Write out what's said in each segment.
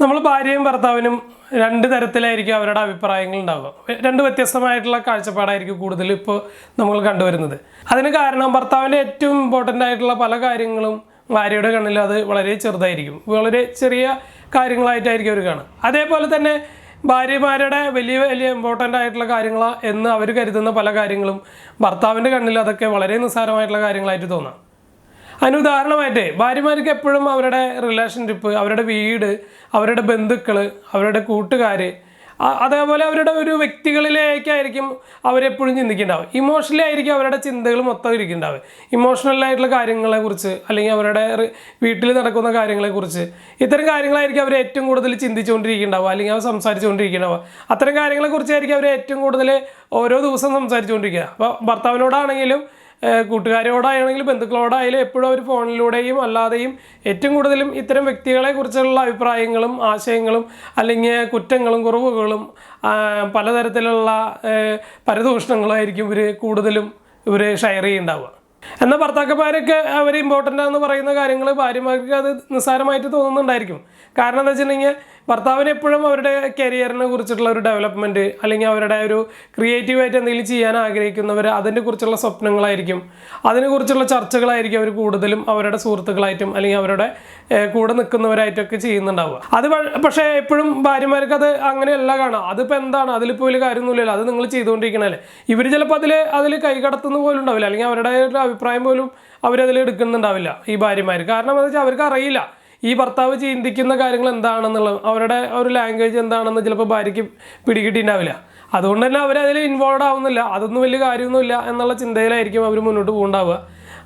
നമ്മൾ ഭാര്യയും ഭർത്താവിനും രണ്ട് തരത്തിലായിരിക്കും അവരുടെ അഭിപ്രായങ്ങൾ ഉണ്ടാവുക. രണ്ട് വ്യത്യസ്തമായിട്ടുള്ള കാഴ്ചപ്പാടായിരിക്കും കൂടുതൽ ഇപ്പോൾ നമ്മൾ കണ്ടുവരുന്നത്. അതിന് കാരണം ഭർത്താവിന്റെ ഏറ്റവും ഇമ്പോർട്ടന്റ് ആയിട്ടുള്ള പല കാര്യങ്ങളും ഭാര്യയുടെ കണ്ണിൽ അത് വളരെ ചെറുതായിരിക്കും. വളരെ ചെറിയ കാര്യങ്ങളായിട്ടായിരിക്കും അവർ കാണുക. അതേപോലെ തന്നെ ഭാര്യമാരുടെ വലിയ വലിയ ഇമ്പോർട്ടന്റ് ആയിട്ടുള്ള കാര്യങ്ങളാണ് എന്ന് അവർ കരുതുന്ന പല കാര്യങ്ങളും ഭർത്താവിന്റെ കണ്ണിൽ അതൊക്കെ വളരെ നിസ്സാരമായിട്ടുള്ള കാര്യങ്ങളായിട്ട് തോന്നാം. അതിന് ഭാര്യമാർക്ക് എപ്പോഴും അവരുടെ റിലേഷൻഷിപ്പ് അവരുടെ വീട് അവരുടെ ബന്ധുക്കൾ അവരുടെ കൂട്ടുകാർ അതേപോലെ അവരുടെ ഒരു വ്യക്തികളിലേക്കായിരിക്കും അവരെപ്പോഴും ചിന്തിക്കുന്നുണ്ടാവും ഇമോഷണലി ആയിരിക്കും അവരുടെ ചിന്തകൾ മൊത്തം ഇരിക്കുന്നുണ്ടാവുക. ഇമോഷണൽ ആയിട്ടുള്ള കാര്യങ്ങളെ കുറിച്ച് അല്ലെങ്കിൽ അവരുടെ വീട്ടിൽ നടക്കുന്ന കാര്യങ്ങളെക്കുറിച്ച് ഇത്തരം കാര്യങ്ങളായിരിക്കും അവർ ഏറ്റവും കൂടുതൽ ചിന്തിച്ചുകൊണ്ടിരിക്കുന്നുണ്ടാവുക അല്ലെങ്കിൽ അവർ സംസാരിച്ചുകൊണ്ടിരിക്കുന്നുണ്ടാവുക. അത്തരം കാര്യങ്ങളെക്കുറിച്ചായിരിക്കും അവർ ഏറ്റവും കൂടുതൽ ഓരോ ദിവസം സംസാരിച്ചുകൊണ്ടിരിക്കുക. അപ്പോൾ ഭർത്താവിനോടാണെങ്കിലും കൂട്ടുകാരോടായാണെങ്കിലും ബന്ധുക്കളോടായാലും എപ്പോഴും അവർ ഫോണിലൂടെയും അല്ലാതെയും ഏറ്റവും കൂടുതലും ഇത്തരം വ്യക്തികളെ കുറിച്ചുള്ള അഭിപ്രായങ്ങളും ആശയങ്ങളും അല്ലെങ്കിൽ കുറ്റങ്ങളും കുറവുകളും പലതരത്തിലുള്ള പരദൂഷണങ്ങളായിരിക്കും ഇവർ കൂടുതലും ഇവർ ഷെയർ ചെയ്യുന്നുണ്ടാവുക. എന്നാൽ ഭർത്താക്കന്മാരൊക്കെ അവർ ഇമ്പോർട്ടന്റ് ആണെന്ന് പറയുന്ന കാര്യങ്ങൾ ഭാര്യമാർക്ക് അത് നിസ്സാരമായിട്ട് തോന്നുന്നുണ്ടായിരിക്കും. കാരണം എന്താ വെച്ചിട്ടുണ്ടെങ്കിൽ ഭർത്താവിന് എപ്പോഴും അവരുടെ കരിയറിനെ കുറിച്ചിട്ടുള്ള ഒരു ഡെവലപ്മെന്റ് അല്ലെങ്കിൽ അവരുടെ ഒരു ക്രിയേറ്റീവായിട്ട് എന്തെങ്കിലും ചെയ്യാൻ ആഗ്രഹിക്കുന്നവർ അതിനെ കുറിച്ചുള്ള സ്വപ്നങ്ങളായിരിക്കും. അതിനെക്കുറിച്ചുള്ള ചർച്ചകളായിരിക്കും അവർ കൂടുതലും അവരുടെ സുഹൃത്തുക്കളായിട്ടും അല്ലെങ്കിൽ അവരുടെ കൂടെ നിൽക്കുന്നവരായിട്ടൊക്കെ ചെയ്യുന്നുണ്ടാവുക. അത് പക്ഷേ എപ്പോഴും ഭാര്യമാർക്ക് അത് അങ്ങനെയല്ല കാണാം. അതിപ്പോൾ എന്താണ്? അതിലിപ്പോൾ വലിയ കാര്യമൊന്നുമില്ലല്ലോ. അത് നിങ്ങൾ ചെയ്തുകൊണ്ടിരിക്കണല്ലേ ഇവർ ചിലപ്പോൾ അതിൽ അതിൽ കൈകടത്തുന്ന പോലും ഉണ്ടാവില്ല അല്ലെങ്കിൽ അവരുടെ അഭിപ്രായം പോലും അവരതിൽ എടുക്കുന്നുണ്ടാവില്ല ഈ ഭാര്യമാർ കാരണം എന്താ വെച്ചാൽ അവർക്ക് അറിയില്ല ഈ ഭർത്താവ് ചിന്തിക്കുന്ന കാര്യങ്ങൾ എന്താണെന്നുള്ളത്. അവരുടെ ഒരു ലാംഗ്വേജ് എന്താണെന്ന് ചിലപ്പോൾ ഭാര്യയ്ക്ക് പിടികിട്ടിണ്ടാവില്ല. അതുകൊണ്ട് തന്നെ അവരതിൽ ഇൻവോൾവ് ആവുന്നില്ല. അതൊന്നും വലിയ കാര്യമൊന്നുമില്ല എന്നുള്ള ചിന്തയിലായിരിക്കും അവർ മുന്നോട്ട് പോകുന്നുണ്ടാവുക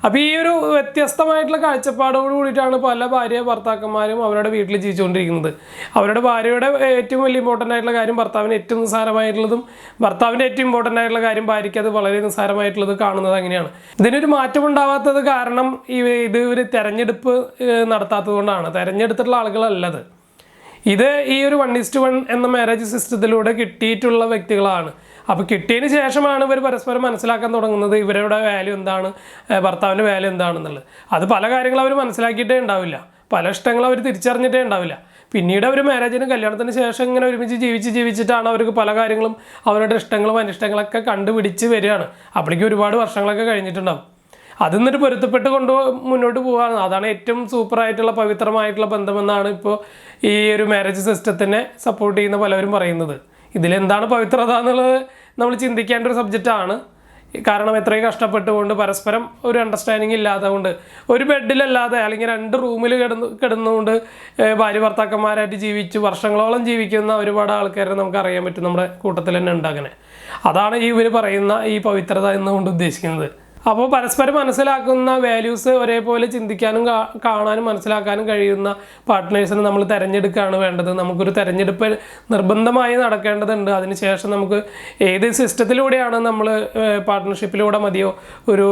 അപ്പോൾ ഈ ഒരു വ്യത്യസ്തമായിട്ടുള്ള കാഴ്ചപ്പാടോട് കൂടിയിട്ടാണ് പല ഭാര്യ ഭർത്താക്കന്മാരും അവരുടെ വീട്ടിൽ ജീവിച്ചുകൊണ്ടിരിക്കുന്നത്. അവരുടെ ഭാര്യയുടെ ഏറ്റവും വലിയ ഇമ്പോർട്ടന്റ് ആയിട്ടുള്ള കാര്യം ഭർത്താവിന് ഏറ്റവും നിസ്സാരമായിട്ടുള്ളതും ഭർത്താവിന്റെ ഏറ്റവും ഇമ്പോർട്ടന്റ് ആയിട്ടുള്ള കാര്യം ഭാര്യയ്ക്ക് അത് വളരെ നിസ്സാരമായിട്ടുള്ളത് കാണുന്നത് അങ്ങനെയാണ്. ഇതിനൊരു മാറ്റം ഉണ്ടാവാത്തത് കാരണം ഈ ഇത് ഒരു തെരഞ്ഞെടുപ്പ് നടത്താത്തത് കൊണ്ടാണ്. തെരഞ്ഞെടുത്തിട്ടുള്ള ആളുകളല്ലത്. ഇത് ഈ ഒരു വൺ ഇസ്റ്റ് വൺ എന്ന മാരേജ് സിസ്റ്റത്തിലൂടെ കിട്ടിയിട്ടുള്ള വ്യക്തികളാണ്. അപ്പോൾ കിട്ടിയതിന് ശേഷമാണ് ഇവർ പരസ്പരം മനസ്സിലാക്കാൻ തുടങ്ങുന്നത് ഇവരുടെ വാല്യൂ എന്താണ് ഭർത്താവിന്റെ വാല്യൂ എന്താണെന്നുള്ളത്. അത് പല കാര്യങ്ങളും അവർ മനസ്സിലാക്കിയിട്ടേ ഉണ്ടാവില്ല. പല ഇഷ്ടങ്ങളും അവർ തിരിച്ചറിഞ്ഞിട്ടേ ഉണ്ടാവില്ല. പിന്നീട് അവർ മാരേജിനും കല്യാണത്തിന് ശേഷം ഇങ്ങനെ ഒരുമിച്ച് ജീവിച്ച് ജീവിച്ചിട്ടാണ് അവർക്ക് പല കാര്യങ്ങളും അവരുടെ ഇഷ്ടങ്ങളും അനിഷ്ടങ്ങളൊക്കെ കണ്ടുപിടിച്ച് വരികയാണ്. അപ്പോഴേക്കും ഒരുപാട് വർഷങ്ങളൊക്കെ കഴിഞ്ഞിട്ടുണ്ടാവും. അത് എന്നിട്ട് പൊരുത്തപ്പെട്ട് കൊണ്ട് മുന്നോട്ട് പോകാണ് അതാണ് ഏറ്റവും സൂപ്പറായിട്ടുള്ള പവിത്രമായിട്ടുള്ള ബന്ധമെന്നാണ് ഇപ്പോൾ ഈ ഒരു മാരേജ് സിസ്റ്റത്തിനെ സപ്പോർട്ട് ചെയ്യുന്ന പലവരും പറയുന്നത്. ഇതിലെന്താണ് പവിത്രത എന്നുള്ളത് നമ്മൾ ചിന്തിക്കേണ്ട ഒരു സബ്ജക്റ്റാണ് കാരണം എത്രയും കഷ്ടപ്പെട്ടുകൊണ്ട് പരസ്പരം ഒരു അണ്ടർസ്റ്റാൻഡിങ് ഇല്ലാതെ കൊണ്ട് ഒരു ബെഡിലല്ലാതെ അല്ലെങ്കിൽ രണ്ട് റൂമിൽ കിടന്ന് കിടന്നുകൊണ്ട് ഭാര്യ ഭർത്താക്കന്മാരായിട്ട് ജീവിച്ച് വർഷങ്ങളോളം ജീവിക്കുന്ന ഒരുപാട് ആൾക്കാരെ നമുക്ക് അറിയാൻ പറ്റും നമ്മുടെ കൂട്ടത്തിൽ തന്നെ ഉണ്ട് അങ്ങനെ അതാണ് ഈ ഇവർ പറയുന്ന ഈ പവിത്രത എന്നുകൊണ്ട് ഉദ്ദേശിക്കുന്നത്. അപ്പോൾ പരസ്പരം മനസ്സിലാക്കുന്ന വാല്യൂസ് ഒരേപോലെ ചിന്തിക്കാനും കാണാനും മനസ്സിലാക്കാനും കഴിയുന്ന പാർട്ട്നേഴ്സിനെ നമ്മൾ തിരഞ്ഞെടുക്കുകയാണ് വേണ്ടത്. നമുക്കൊരു തിരഞ്ഞെടുപ്പ് നിർബന്ധമായി നടക്കേണ്ടതുണ്ട്. അതിനുശേഷം നമുക്ക് ഏത് സിസ്റ്റത്തിലൂടെയാണ് നമ്മൾ പാർട്ട്ണർഷിപ്പിലൂടെ മതിയോ? ഒരു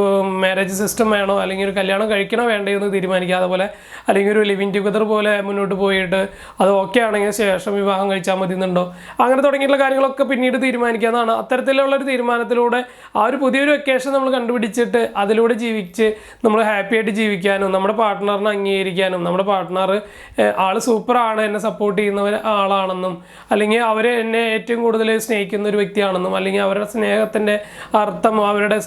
മാരേജ് സിസ്റ്റം വേണോ? അല്ലെങ്കിൽ ഒരു കല്യാണം കഴിക്കണോ വേണ്ടയോ എന്ന് തീരുമാനിക്കുക. അതുപോലെ അല്ലെങ്കിൽ ഒരു ലിവിങ് ടുഗദർ പോലെ മുന്നോട്ട് പോയിട്ട് അത് ഓക്കെ ആണെങ്കിൽ ശേഷം വിവാഹം കഴിച്ചാൽ മതി എന്നുണ്ടോ? അങ്ങനെ തുടങ്ങിയിട്ടുള്ള കാര്യങ്ങളൊക്കെ പിന്നീട് തീരുമാനിക്കാവുന്നതാണ് അത്തരത്തിലുള്ള ഒരു തീരുമാനത്തിലൂടെ ആ ഒരു പുതിയൊരു വെക്കേഷൻ നമ്മൾ കണ്ടുപിടിച്ചിട്ട് അതിലൂടെ ജീവിച്ച് നമ്മൾ ഹാപ്പി ആയിട്ട് ജീവിക്കാനും നമ്മുടെ പാർട്ട്ണറിനെ അംഗീകരിക്കാനും നമ്മുടെ പാർട്ട്ണർ ആൾ സൂപ്പറാണ് എന്നെ സപ്പോർട്ട് ചെയ്യുന്നവർ ആളാണെന്നും അല്ലെങ്കിൽ അവർ എന്നെ ഏറ്റവും കൂടുതൽ സ്നേഹിക്കുന്ന ഒരു വ്യക്തിയാണെന്നും അല്ലെങ്കിൽ അവരുടെ സ്നേഹത്തിന്റെ അർത്ഥം അവരുടെ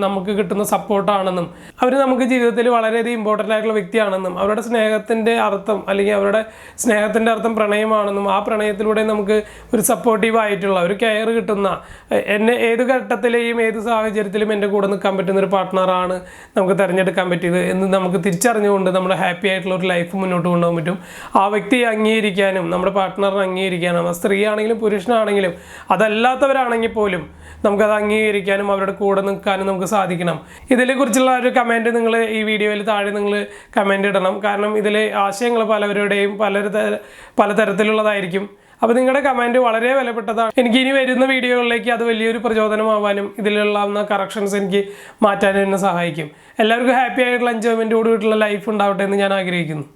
നമുക്ക് കിട്ടുന്ന സപ്പോർട്ടാണെന്നും അവർ നമുക്ക് ജീവിതത്തിൽ വളരെയധികം ഇമ്പോർട്ടന്റ് ആയിട്ടുള്ള വ്യക്തിയാണെന്നും അവരുടെ സ്നേഹത്തിന്റെ അർത്ഥം അല്ലെങ്കിൽ അവരുടെ സ്നേഹത്തിന്റെ അർത്ഥം പ്രണയമാണെന്നും ആ പ്രണയത്തിലൂടെ നമുക്ക് ഒരു സപ്പോർട്ടീവ് ആയിട്ടുള്ള ഒരു കെയർ കിട്ടുന്ന എന്നെ ഏത് ഘട്ടത്തിലെയും ഏത് സാഹചര്യത്തിലും എന്റെ കൂടെ നിൽക്കാൻ പറ്റുന്ന ഒരു പാർട്ട്ണറാണ് നമുക്ക് തിരഞ്ഞെടുക്കാൻ പറ്റിയത് എന്ന് നമുക്ക് തിരിച്ചറിഞ്ഞുകൊണ്ട് നമ്മുടെ ഹാപ്പി ആയിട്ടുള്ള ഒരു ലൈഫ് മുന്നോട്ട് കൊണ്ടുപോകാൻ പറ്റും. ആ വ്യക്തിയെ അംഗീകരിക്കാനും നമ്മുടെ പാർട്ട്ണറിനെ അംഗീകരിക്കാനും ആ സ്ത്രീ ആണെങ്കിലും പുരുഷനാണെങ്കിലും അതല്ലാത്തവരാണെങ്കിൽ പോലും നമുക്കത് അംഗീകരിക്കാനും അവരുടെ കൂടെ നിൽക്കാനും നമുക്ക് സാധിക്കണം. ഇതിനെക്കുറിച്ചുള്ള ഒരു കമന്റ് നിങ്ങൾ ഈ വീഡിയോയിൽ താഴെ നിങ്ങൾ കമന്റ് ഇടണം. കാരണം ഇതിലെ ആശയങ്ങൾ പലവരുടെയും പല പലതരത്തിലുള്ളതായിരിക്കും. അപ്പോൾ നിങ്ങളുടെ കമന്റ് വളരെ വിലപ്പെട്ടതാണ്. എനിക്ക് ഇനി വരുന്ന വീഡിയോകളിലേക്ക് അത് വലിയൊരു പ്രചോദനമാവാനും ഇതിലുള്ള കറക്ഷൻസ് എനിക്ക് മാറ്റാനും എന്നെ സഹായിക്കും. എല്ലാവർക്കും ഹാപ്പി ആയിട്ടുള്ള എൻജോയ്മെന്റോട് കൂടിയിട്ടുള്ള ലൈഫ് ഉണ്ടാവട്ടെ എന്ന് ഞാൻ ആഗ്രഹിക്കുന്നു.